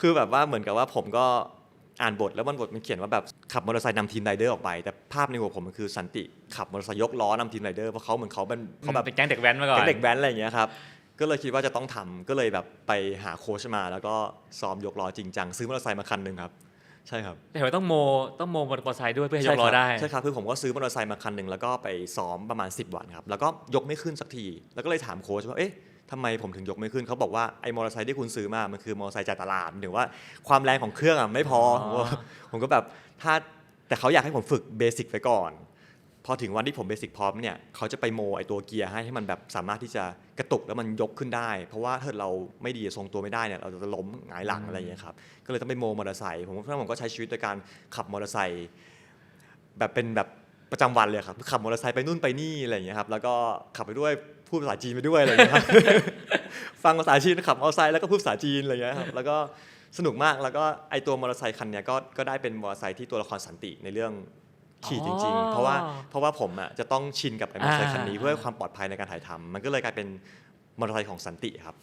คือแบบว่าเหมือนกับว่าผมก็อ่านบทแล้วมันบทมันเขียนว่าแบบขับมอเตอร์ไซค์นำทีมไรเดอร์ออกไป แต่ภาพในหัวผมมันคือสันติขับมอเตอร์ไซค์ยกล้อนำทีมไรเดอร์เพราะเขาเหมือนเขาเป็นเขาแบบเป็นแก๊งเด็กแว้นมาก่อนเป็นเด็กแว้นอะไรอย่างเงี้ยครับก็เลยคิดว่าจะต้องทำก็เลยแบบไปหาโค้ชมา แล้วก็ซ้อมยกล้อจริงจังซื้อมอเตอร์ไซค์มาคันหนึ่งครับใช่ครับแต่ว่าต้องโมต้องโมมอเตอร์ไซค์ด้วยเพื่อให้ยกล้อได้ใช่ครับคือผมก็ซื้อมอเตอร์ไซค์มาคันหนึ่งแล้วก็ไปซ้อมประมาณ 10 วันครับแล้วก็ยกไม่ขึ้นสักที แล้วก็เลยถามโค้ชว่าเอ๊ะ ทำไมผมถึงยกไม่ขึ้นเขาบอกว่าไอ้มอเตอร์ไซค์ที่คุณซื้อมา มันคือมอเตอร์ไซค์จากตลาดหรือว่าความแรงของเครื่องอะไม่พอผมก็ผมก็แบบถ้าแต่เขาอยากให้ผมฝึกเบสิกไปก่อน พอถึงวันที่ผมเบสิกพร้อมเนี่ยเขาจะไปโมไอตัวเกียร์ให้ให้มันแบบสามารถที่จะกระตุกแล้วมันยกขึ้นได้ เพราะว่าถ้าเราไม่ดีทรงตัวไม่ได้เนี่ยเราจะล้มหงายหลังอะไรอย่างเงี้ยครับก็เลยต้องไปโมมอเตอร์ไซค์ผมเพราะฉะนั้นผมก็ใช้ชีวิตโดยการขับมอเตอร์ไซค์แบบเป็นแบบ ประจำวันเลยครับขับมอเตอร์ไซค์ไปนู่นไปนี่อะไรอย่างเงี้ยครับแล้วก็ขับไปด้วยพูดภาษาจีนไปด้วยอะไรอย่างเงี้ยครับฟังภาษาจีนขับมอเตอร์ไซค์แล้วก็พูดภาษาจีนอะไรอย่างเงี้ยครับแล้วก็สนุกมากแล้วก็ไอตัวมอเตอร์ไซค์คันเนี้ยก็ก็ได้เป็นมอเตอร์ไซค์ที่ตัวละครสันติในเรื่องขี่จริง ๆ เพราะว่าเพราะว่าผมอะจะต้องชินกับไอ้มอเตอร์ไซค์คันนี้อ่าเพื่อความปลอดภัยในการถ่ายทำมันก็เลยกลายเป็นมอเตอร์ไซค์ของสันติครับ